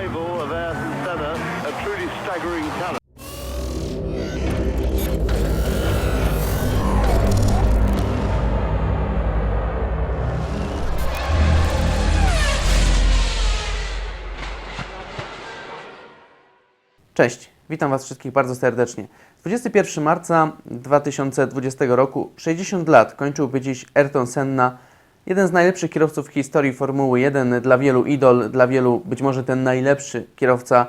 arrival of Ayrton Senna, a truly staggering talent. Cześć, witam Was wszystkich bardzo serdecznie. 21 marca 2020 roku, 60 lat, kończyłby dziś Ayrton Senna, jeden z najlepszych kierowców w historii Formuły 1, dla wielu idol, dla wielu być może ten najlepszy kierowca,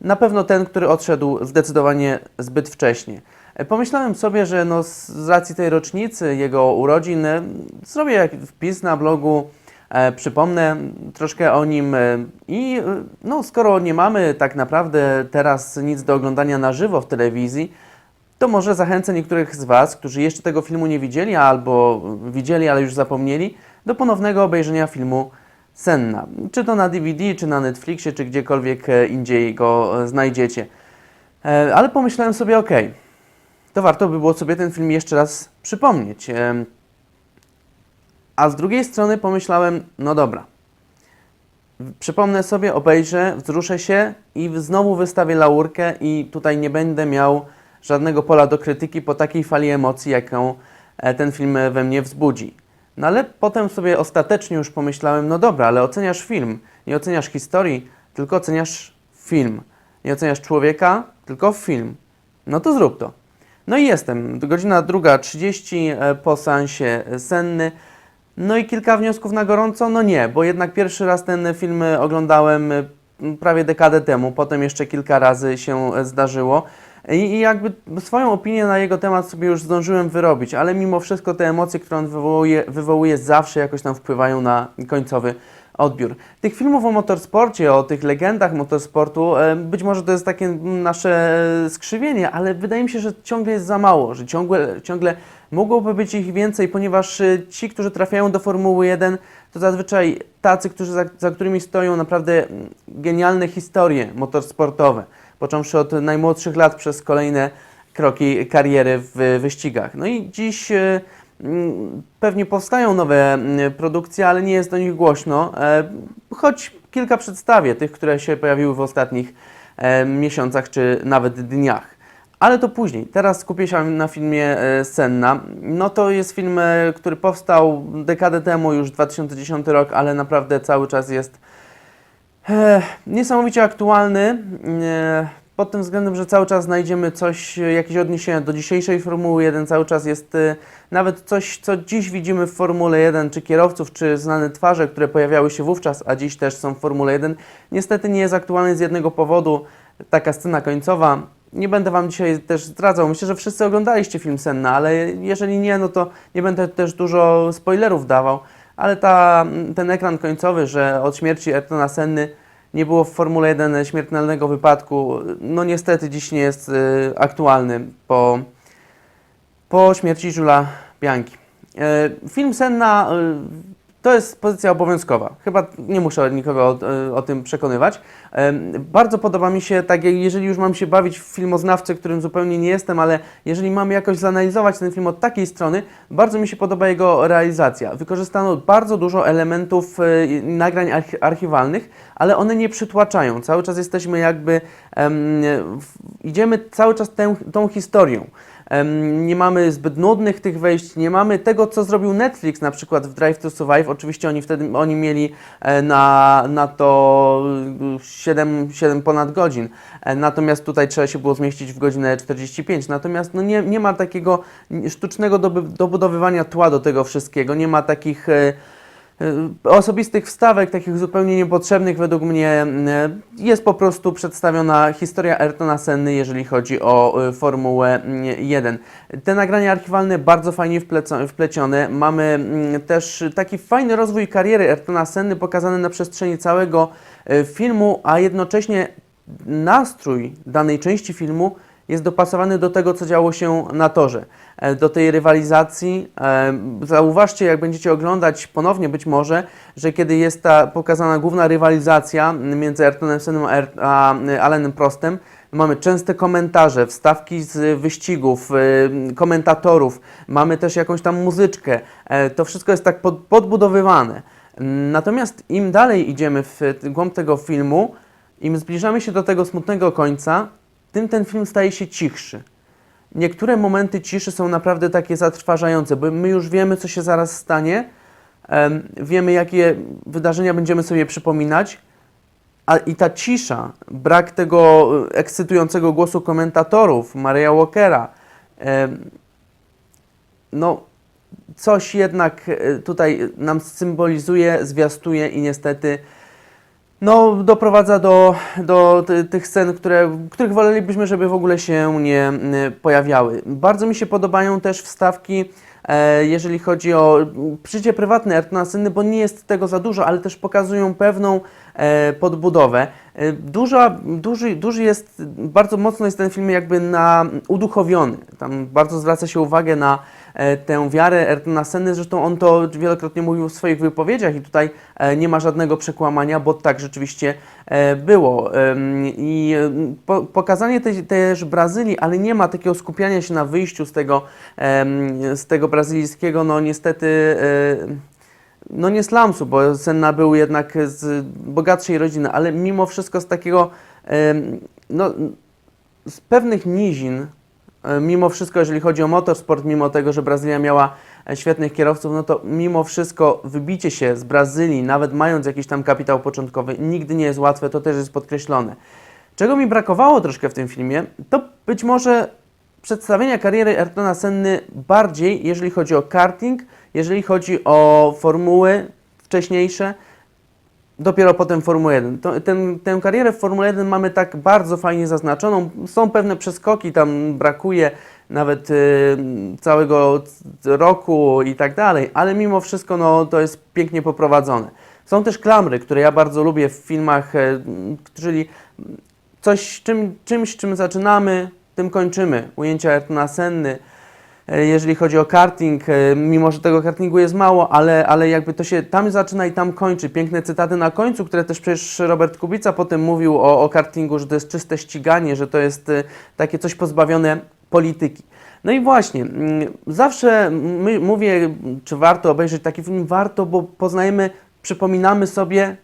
na pewno ten, który odszedł zdecydowanie zbyt wcześnie. E, Pomyślałem sobie, że no z racji tej rocznicy jego urodzin e, zrobię wpis na blogu, e, przypomnę troszkę o nim e, i no, skoro nie mamy tak naprawdę teraz nic do oglądania na żywo w telewizji, to może zachęcę niektórych z Was, którzy jeszcze tego filmu nie widzieli albo widzieli, ale już zapomnieli, do ponownego obejrzenia filmu Senna. Czy to na DVD, czy na Netflixie, czy gdziekolwiek e, indziej go e, znajdziecie. E, Ale pomyślałem sobie, ok, to warto by było sobie ten film jeszcze raz przypomnieć. A z drugiej strony pomyślałem, no dobra, przypomnę sobie, obejrzę, wzruszę się i znowu wystawię laurkę i tutaj nie będę miał żadnego pola do krytyki po takiej fali emocji, jaką ten film we mnie wzbudzi. No ale potem sobie ostatecznie już pomyślałem, no dobra, ale oceniasz film, nie oceniasz historii, tylko oceniasz film. Nie oceniasz człowieka, tylko film. No to zrób to. No i jestem. Godzina druga 30 e, po seansie senny. No i kilka wniosków na gorąco? No nie, bo jednak pierwszy raz ten film oglądałem e, prawie dekadę temu, potem jeszcze kilka razy się e, zdarzyło. I, jakby swoją opinię na jego temat sobie już zdążyłem wyrobić, ale mimo wszystko te emocje, które on wywołuje, wywołuje zawsze jakoś tam wpływają na końcowy odbiór. Tych filmów o motorsporcie, o tych legendach motorsportu, e, być może to jest takie nasze skrzywienie, ale wydaje mi się, że ciągle jest za mało, że ciągle, ciągle mogłoby być ich więcej, ponieważ e, ci, którzy trafiają do Formuły 1, to zazwyczaj tacy, którzy za, za którymi stoją naprawdę genialne historie motorsportowe, począwszy od najmłodszych lat przez kolejne kroki kariery w wyścigach. No i dziś e, mm, pewnie powstają nowe mm, produkcje, ale nie jest do nich głośno, e, choć kilka przedstawię tych, które się pojawiły w ostatnich e, miesiącach czy nawet dniach. Ale to później. Teraz skupię się na filmie Senna. No to jest film, który powstał dekadę temu, już 2010 rok, ale naprawdę cały czas jest niesamowicie aktualny. Pod tym względem, że cały czas znajdziemy coś, jakieś odniesienia do dzisiejszej Formuły 1, cały czas jest e, nawet coś, co dziś widzimy w Formule 1, czy kierowców, czy znane twarze, które pojawiały się wówczas, a dziś też są w Formule 1, niestety nie jest aktualny z jednego powodu. Taka scena końcowa. Nie będę Wam dzisiaj też zdradzał. Myślę, że wszyscy oglądaliście film Senna, ale jeżeli nie, no to nie będę też dużo spoilerów dawał. Ale ta, ten ekran końcowy, że od śmierci Ayrtona Senny nie było w Formule 1 śmiertelnego wypadku, no niestety dziś nie jest y, aktualny po, po śmierci Żula Bianchi. E, Film Senna y, to jest pozycja obowiązkowa. Chyba nie muszę nikogo o, o tym przekonywać. Bardzo podoba mi się, tak jeżeli już mam się bawić w filmoznawcę, którym zupełnie nie jestem, ale jeżeli mam jakoś zanalizować ten film od takiej strony, bardzo mi się podoba jego realizacja. Wykorzystano bardzo dużo elementów e, nagrań archi- archiwalnych, ale one nie przytłaczają. Cały czas jesteśmy jakby, w, idziemy cały czas tę, tą historią. Nie mamy zbyt nudnych tych wejść, nie mamy tego, co zrobił Netflix na przykład w Drive to Survive. Oczywiście oni wtedy oni mieli e, na, na to 7, 7 ponad godzin. E, Natomiast tutaj trzeba się było zmieścić w godzinę 45. Natomiast no nie, nie ma takiego sztucznego dobudowywania tła do tego wszystkiego. Nie ma takich e, e, osobistych wstawek, takich zupełnie niepotrzebnych według mnie. e, Jest po prostu przedstawiona historia Ayrtona Senny, jeżeli chodzi o e, Formułę mm, 1. Te nagrania archiwalne bardzo fajnie wplecione. Mamy mm, też taki fajny rozwój kariery Ayrtona Senny pokazany na przestrzeni całego filmu, a jednocześnie nastrój danej części filmu jest dopasowany do tego, co działo się na torze, e, do tej rywalizacji. E, Zauważcie, jak będziecie oglądać ponownie być może, że kiedy jest ta pokazana główna rywalizacja między Ayrtonem Senną a e, Alanem Prostem, mamy częste komentarze, wstawki z wyścigów, komentatorów, mamy też jakąś tam muzyczkę. To wszystko jest tak pod, podbudowywane. Natomiast im dalej idziemy w głąb tego filmu, im zbliżamy się do tego smutnego końca, tym ten film staje się cichszy. Niektóre momenty ciszy są naprawdę takie zatrważające, bo my już wiemy, co się zaraz stanie, em, wiemy, jakie wydarzenia będziemy sobie przypominać, a i ta cisza, brak tego e, ekscytującego głosu komentatorów, Maria Walkera, no coś jednak e, tutaj nam symbolizuje, zwiastuje i niestety no, doprowadza do, do ty, tych scen, które, których wolelibyśmy, żeby w ogóle się nie y, pojawiały. Bardzo mi się podobają też wstawki, e, jeżeli chodzi o mm, życie prywatne Ayrtona Senny, bo nie jest tego za dużo, ale też pokazują pewną e, podbudowę. E, Duża, duży, duży jest, bardzo mocno jest ten film jakby na uduchowiony. Tam bardzo zwraca się uwagę na tę wiarę Ayrtona Senny, zresztą on to wielokrotnie mówił w swoich wypowiedziach i tutaj e, nie ma żadnego przekłamania, bo tak rzeczywiście e, było. I e, po, pokazanie też Brazylii, ale nie ma takiego skupiania się na wyjściu z tego, z tego brazylijskiego, no niestety e, no nie slumsu, bo Senna był jednak z bogatszej rodziny, ale mimo wszystko z takiego, no, z pewnych nizin, e, mimo wszystko, jeżeli chodzi o motorsport, mimo tego, że Brazylia miała e, świetnych kierowców, no to mimo wszystko wybicie się z Brazylii, nawet mając jakiś tam kapitał początkowy, nigdy nie jest łatwe, to też jest podkreślone. Czego mi brakowało troszkę w tym filmie, to być może przedstawienia kariery Ayrtona Senny bardziej, jeżeli chodzi o karting, jeżeli chodzi o formuły wcześniejsze, dopiero potem Formuła 1. To, ten, tę karierę w Formule 1 mamy tak bardzo fajnie zaznaczoną. Są pewne przeskoki, tam brakuje nawet y, całego roku i tak dalej, ale mimo wszystko no, to jest pięknie poprowadzone. Są też klamry, które ja bardzo lubię w filmach, e, czyli coś, czym, czymś, czym zaczynamy, tym kończymy. Ujęcia Ayrtona Senny, jeżeli chodzi o karting, e, mimo że tego kartingu jest mało, ale, ale jakby to się tam zaczyna i tam kończy. Piękne cytaty na końcu, które też przecież Robert Kubica potem mówił o, o kartingu, że to jest czyste ściganie, że to jest e, takie coś pozbawione polityki. No i właśnie, mm, zawsze my, mówię, czy warto obejrzeć taki film, warto, bo poznajemy, przypominamy sobie,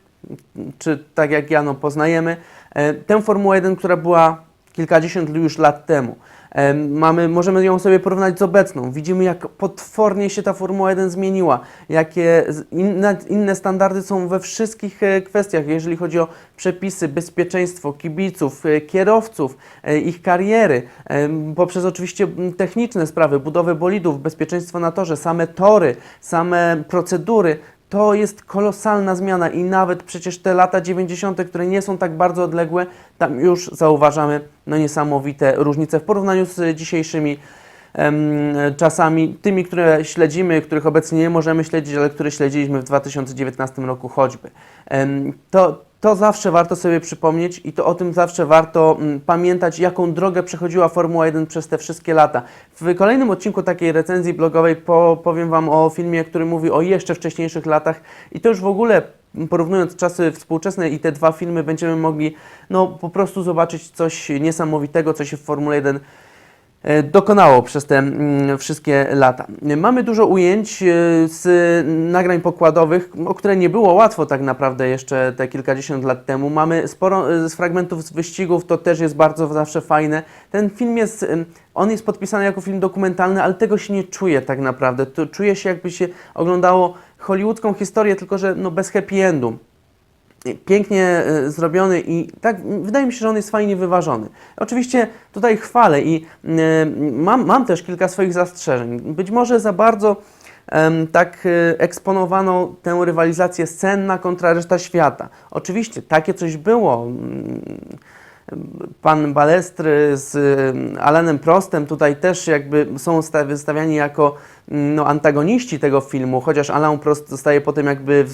czy tak jak ja, no, poznajemy e, tę Formułę 1, która była kilkadziesiąt już lat temu. Mamy, możemy ją sobie porównać z obecną. Widzimy, jak potwornie się ta Formuła 1 zmieniła, jakie inne, inne standardy są we wszystkich e, kwestiach, jeżeli chodzi o przepisy, bezpieczeństwo kibiców, e, kierowców, e, ich kariery, poprzez oczywiście techniczne sprawy, budowę bolidów, bezpieczeństwo na torze, same tory, same procedury. To jest kolosalna zmiana i nawet przecież te lata 90., które nie są tak bardzo odległe, tam już zauważamy no, niesamowite różnice w porównaniu z dzisiejszymi czasami, tymi, które śledzimy, których obecnie nie możemy śledzić, ale które śledziliśmy w 2019 roku choćby. To, to zawsze warto sobie przypomnieć i to o tym zawsze warto mm, pamiętać, jaką drogę przechodziła Formuła 1 przez te wszystkie lata. W kolejnym odcinku takiej recenzji blogowej po, powiem Wam o filmie, który mówi o jeszcze wcześniejszych latach i to już w ogóle m, porównując czasy współczesne i te dwa filmy będziemy mogli no, po prostu zobaczyć coś niesamowitego, co się w Formule 1 e, dokonało przez te mm, wszystkie lata. Mamy dużo ujęć e, z nagrań pokładowych, o które nie było łatwo tak naprawdę jeszcze te kilkadziesiąt lat temu. Mamy sporo e, z fragmentów z wyścigów, to też jest bardzo zawsze fajne. Ten film jest, on jest podpisany jako film dokumentalny, ale tego się nie czuje tak naprawdę. To czuje się jakby się oglądało hollywoodzką historię, tylko że no bez happy endu pięknie e, zrobiony i tak wydaje mi się, że on jest fajnie wyważony. Oczywiście tutaj chwalę i e, mam, mam też kilka swoich zastrzeżeń. Być może za bardzo tak e, eksponowano tę rywalizację Senna kontra reszta świata. Oczywiście takie coś było. Pan Balestry z em, Alanem Prostem tutaj też jakby są sta- wystawiani jako mm, no, antagoniści tego filmu, chociaż Alan Prost zostaje potem jakby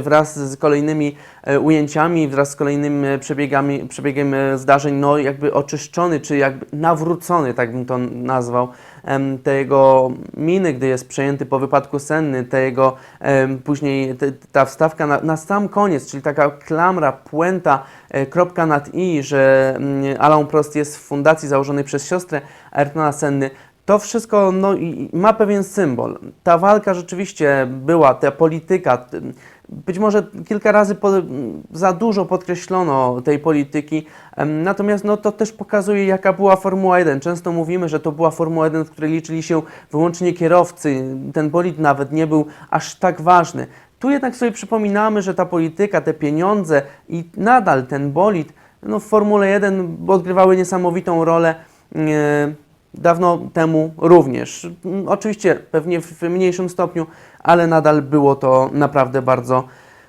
wraz z kolejnymi e, ujęciami, wraz z kolejnym e, przebiegami, przebiegiem e, zdarzeń, no jakby oczyszczony, czy jakby nawrócony, tak bym to nazwał, te jego miny, gdy jest przejęty po wypadku senny, te jego później ta wstawka na, na sam koniec, czyli taka klamra, puenta, e, kropka nad i, że mm, Alan Prost jest w fundacji założonej przez siostrę Ayrtona Senny, to wszystko no, ma pewien symbol. Ta walka rzeczywiście była, ta polityka, być może kilka razy po, za dużo podkreślono tej polityki, natomiast no, to też pokazuje, jaka była Formuła 1. Często mówimy, że to była Formuła 1, w której liczyli się wyłącznie kierowcy, ten bolid nawet nie był aż tak ważny. Tu jednak sobie przypominamy, że ta polityka, te pieniądze i nadal ten bolid no, w Formule 1 odgrywały niesamowitą rolę. e, Dawno temu również. Mm, Oczywiście pewnie w mniejszym stopniu, ale nadal było to naprawdę bardzo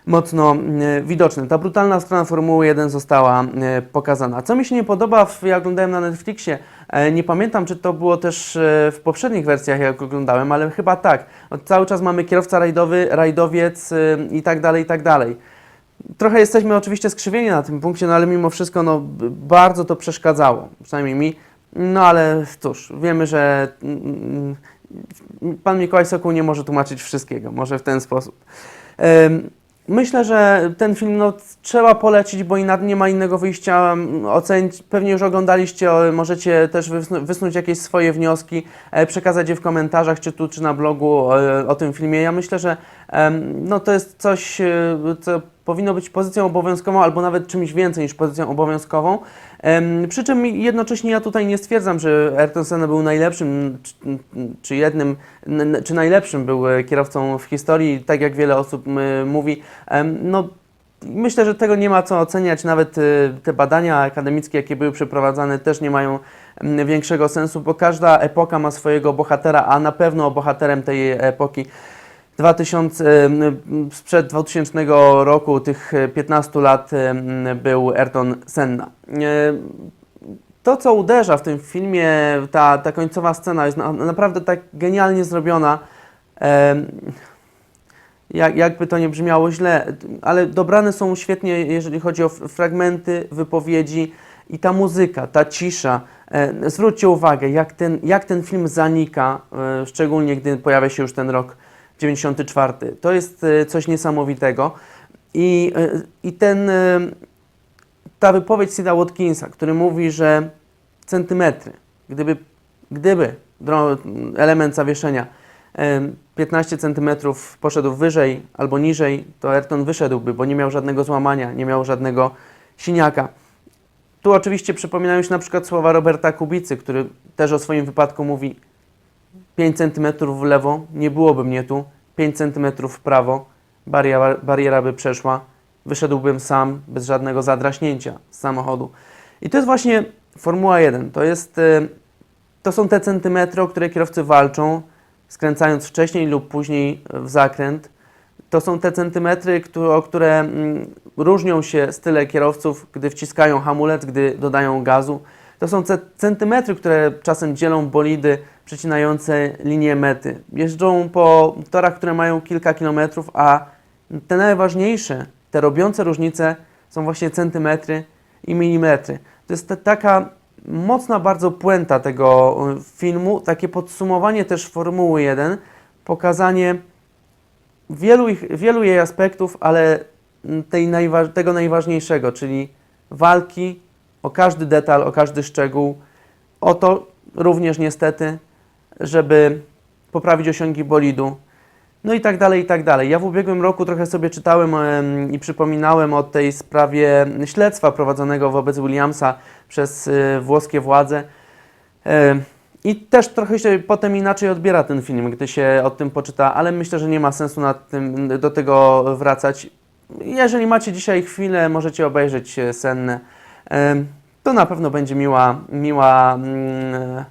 mocno e, widoczne. Ta brutalna strona Formuły 1 została e, pokazana. Co mi się nie podoba, ja oglądałem na Netflixie, e, nie pamiętam czy to było też w poprzednich wersjach jak oglądałem, ale chyba tak. Cały czas mamy kierowca rajdowy, rajdowiec i tak dalej, i tak dalej. Trochę jesteśmy oczywiście skrzywieni na tym punkcie, no ale mimo wszystko no, bardzo to przeszkadzało, przynajmniej mi. No ale cóż, wiemy, że mm, mm, pan Mikołaj Sokół nie może tłumaczyć wszystkiego, może w ten sposób. Myślę, że ten film no, trzeba polecić, bo nie ma innego wyjścia. Ocenić, pewnie już oglądaliście, możecie też wysnu- wysnuć jakieś swoje wnioski, e, przekazać je w komentarzach, czy tu, czy na blogu e, o tym filmie. Ja myślę, że no, to jest coś, e, co powinno być pozycją obowiązkową, albo nawet czymś więcej niż pozycją obowiązkową. Przy czym jednocześnie ja tutaj nie stwierdzam, że Ayrton Senna był najlepszym, czy, czy jednym, czy najlepszym był e, kierowcą w historii, tak jak wiele osób mówi. No, myślę, że tego nie ma co oceniać, nawet e, te badania akademickie, jakie były przeprowadzane, też nie mają większego sensu, bo każda epoka ma swojego bohatera, a na pewno bohaterem tej epoki 2000, em, sprzed 2000 roku, tych e, 15 lat em, był Ayrton Senna. E, To, co uderza w tym filmie, ta, ta końcowa scena jest na, naprawdę tak genialnie zrobiona. Jak, jakby to nie brzmiało źle, ale dobrane są świetnie, jeżeli chodzi o fragmenty, wypowiedzi i ta muzyka, ta cisza. E, Zwróćcie uwagę, jak ten, jak ten film zanika, e, szczególnie gdy pojawia się już ten rok 94. To jest e, coś niesamowitego. I, e, i ten, e, ta wypowiedź Sida Watkinsa, który mówi, że centymetry, gdyby, gdyby element zawieszenia em, 15 centymetrów poszedł wyżej albo niżej, to Ayrton wyszedłby, bo nie miał żadnego złamania, nie miał żadnego siniaka. Tu oczywiście przypominają się na przykład słowa Roberta Kubicy, który też o swoim wypadku mówi 5 centymetrów w lewo, nie byłoby mnie tu, 5 centymetrów w prawo, bariera, bariera by przeszła, wyszedłbym sam, bez żadnego zadraśnięcia z samochodu. I to jest właśnie Formuła 1. To, jest, e, to są te centymetry, o które kierowcy walczą, skręcając wcześniej lub później w zakręt. To są te centymetry, które, o które mm, różnią się style kierowców, gdy wciskają hamulec, gdy dodają gazu. To są ce- centymetry, które czasem dzielą bolidy przecinające linię mety. Jeżdżą po torach, które mają kilka kilometrów, a te najważniejsze, te robiące różnice są właśnie centymetry i milimetry. To jest ta, taka mocna bardzo puenta tego y, filmu, takie podsumowanie też Formuły 1, pokazanie wielu, ich, wielu jej aspektów, ale mm, tej najwa- tego najważniejszego, czyli walki o każdy detal, o każdy szczegół, o to również niestety, żeby poprawić osiągi bolidu, no i tak dalej, i tak dalej. Ja w ubiegłym roku trochę sobie czytałem em, i przypominałem o tej sprawie śledztwa prowadzonego wobec Williamsa przez y, włoskie władze. I też trochę się potem inaczej odbiera ten film, gdy się o tym poczyta, ale myślę, że nie ma sensu tym, do tego wracać. Jeżeli macie dzisiaj chwilę, możecie obejrzeć e, Sennę. E, To na pewno będzie miła, miła, mm,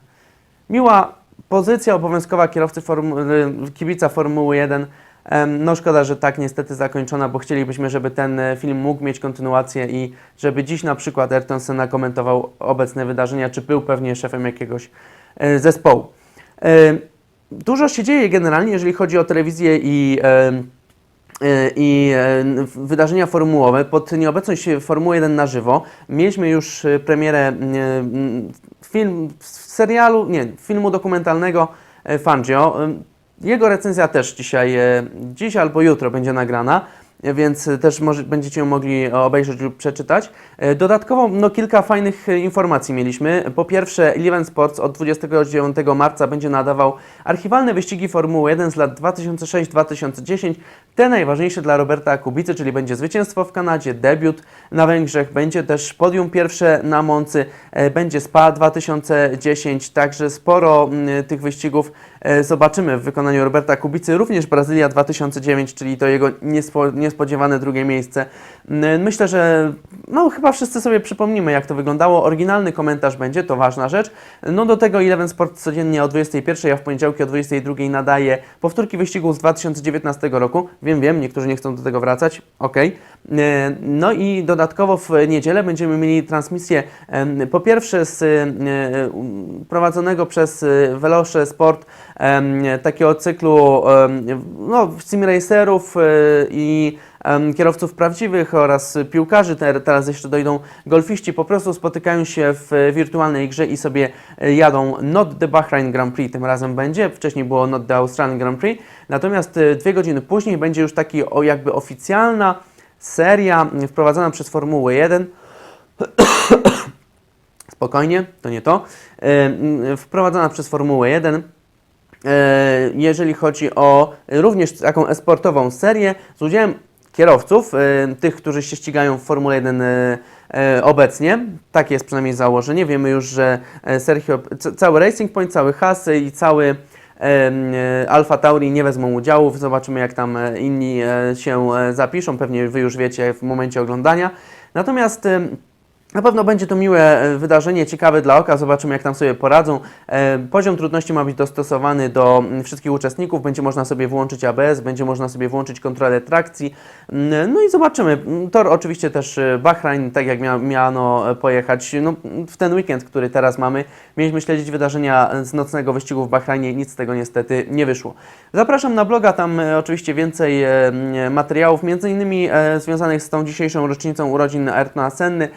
miła pozycja obowiązkowa kierowcy y, kibica Formuły 1. Em, No szkoda, że tak niestety zakończona, bo chcielibyśmy, żeby ten e, film mógł mieć kontynuację i żeby dziś na przykład Ayrton Senna komentował obecne wydarzenia, czy był pewnie szefem jakiegoś e, zespołu. E, Dużo się dzieje generalnie, jeżeli chodzi o telewizję i, e, e, i e, wydarzenia formułowe. Pod nieobecność Formuły 1 na żywo mieliśmy już e, premierę e, film, serialu, nie, filmu dokumentalnego e, Fangio. E, Jego recenzja też dzisiaj, e, dziś albo jutro będzie nagrana. Więc też może, będziecie ją mogli obejrzeć lub przeczytać. E, Dodatkowo no, kilka fajnych e, informacji mieliśmy. Po pierwsze, Eleven Sports od 29 marca będzie nadawał archiwalne wyścigi Formuły 1 z lat 2006-2010. Te najważniejsze dla Roberta Kubicy, czyli będzie zwycięstwo w Kanadzie, debiut na Węgrzech, będzie też podium pierwsze na Moncy, e, będzie SPA 2010, także sporo tych wyścigów zobaczymy w wykonaniu Roberta Kubicy, również Brazylia 2009, czyli to jego niespo, niespodziewane drugie miejsce. Myślę, że no chyba wszyscy sobie przypomnimy, jak to wyglądało. Oryginalny komentarz będzie, to ważna rzecz. No do tego Eleven Sport codziennie o 21, a w poniedziałki o 22 nadaje powtórki wyścigów z 2019 roku. Wiem, wiem, niektórzy nie chcą do tego wracać, okej. E, No i dodatkowo w niedzielę będziemy mieli transmisję po pierwsze z e, prowadzonego przez e, Veloce Sport takiego cyklu no, sim racerów e, i kierowców prawdziwych oraz piłkarzy, Te- teraz jeszcze dojdą golfiści, po prostu spotykają się w wirtualnej grze i sobie jadą. Not the Bahrain Grand Prix, tym razem będzie, wcześniej było not the Australian Grand Prix, natomiast dwie godziny później będzie już taki jakby oficjalna seria wprowadzona przez Formułę 1, spokojnie, to nie to, wprowadzona przez Formułę 1, E, jeżeli chodzi o również taką esportową serię z udziałem kierowców, e, tych, którzy się ścigają w Formule 1 e, obecnie. Takie jest przynajmniej założenie. Wiemy już, że Sergio, cały Racing Point, cały Haas i cały Alfa Tauri nie wezmą udziału. Zobaczymy, jak tam e, inni e, się e, zapiszą. Pewnie Wy już wiecie w momencie oglądania. Natomiast na pewno będzie to miłe e, wydarzenie, ciekawe dla oka. Zobaczymy, jak tam sobie poradzą. E, Poziom trudności ma być dostosowany do mm, wszystkich uczestników. Będzie można sobie włączyć ABS, będzie można sobie włączyć kontrolę trakcji. Mm, No i zobaczymy. Mm, Tor oczywiście też e, Bahrain, tak jak mia miano pojechać no, w ten weekend, który teraz mamy. Mieliśmy śledzić wydarzenia z nocnego wyścigu w Bahrajnie. Nic z tego niestety nie wyszło. Zapraszam na bloga, tam oczywiście więcej materiałów, między innymi związanych z tą dzisiejszą rocznicą urodzin Ayrtona Senny,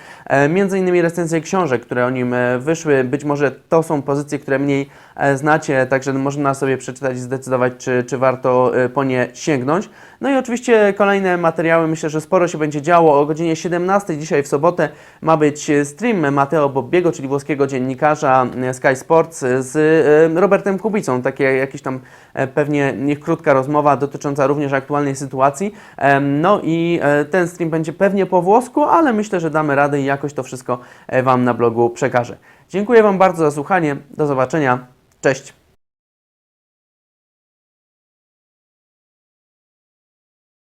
między innymi recenzje książek, które o nim e, wyszły. Być może to są pozycje, które mniej znacie, także można sobie przeczytać i zdecydować, czy, czy warto e, po nie sięgnąć. No i oczywiście kolejne materiały, myślę, że sporo się będzie działo. O godzinie 17 dzisiaj w sobotę ma być e, stream Mateo Bobbiego, czyli włoskiego dziennikarza e, Sky Sports e, z e, Robertem Kubicą. Takie jakieś tam e, pewnie niech krótka rozmowa dotycząca również aktualnej sytuacji. No i e, ten stream będzie pewnie po włosku, ale myślę, że damy radę i jakoś to wszystko e, Wam na blogu przekażę. Dziękuję Wam bardzo za słuchanie. Do zobaczenia. Cześć.